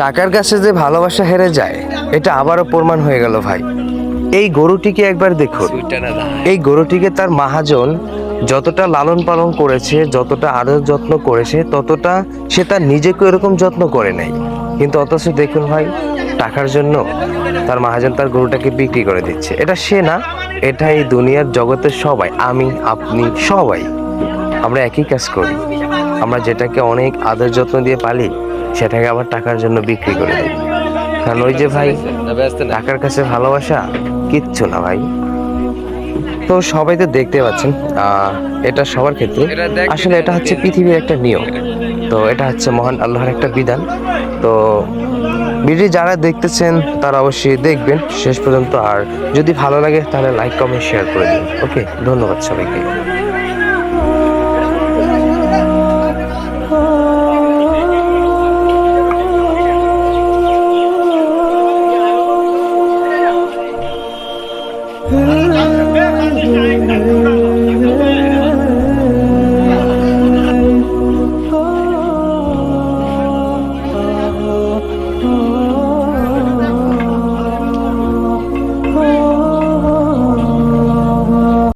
টাকার কাছে যে ভালোবাসা হেরে যায়, এটা আবারও প্রমাণ হয়ে গেল ভাই। এই গরুটিকে একবার দেখুন। এই গরুটিকে তার মাহাজন যতটা লালন পালন করেছে, যতটা আদর যত্ন করেছে, ততটা সে তার নিজেকে এরকম যত্ন করে নাই কিন্তু অথচ দেখুন ভাই, টাকার জন্য তার মহাজন তার গরুটাকে বিক্রি করে দিচ্ছে। এটা সে না, এটা এই দুনিয়ার জগতের সবাই, আমি, আপনি, সবাই। আমরা একই কাজ করি। আমরা যেটাকে অনেক আদর যত্ন দিয়ে পালি সেটাকে আবার টাকার জন্য বিক্রি করে দিই কারণ ওই যে ভাই টাকার কাছে ভালোবাসা কিচ্ছু না ভাই। তো সবাই তো দেখতে পাচ্ছেন এটা সবার ক্ষেত্রে। আসলে এটা হচ্ছে পৃথিবীর একটা নিয়ম। তো এটা হচ্ছে মহান আল্লাহর একটা বিধান। তো ভিডিও যারা দেখতেছেন তারা অবশ্যই দেখবেন শেষ পর্যন্ত। আর যদি ভালো লাগে তাহলে লাইক কমেন্ট শেয়ার করে দিন। ওকে ধন্যবাদ সবাইকে।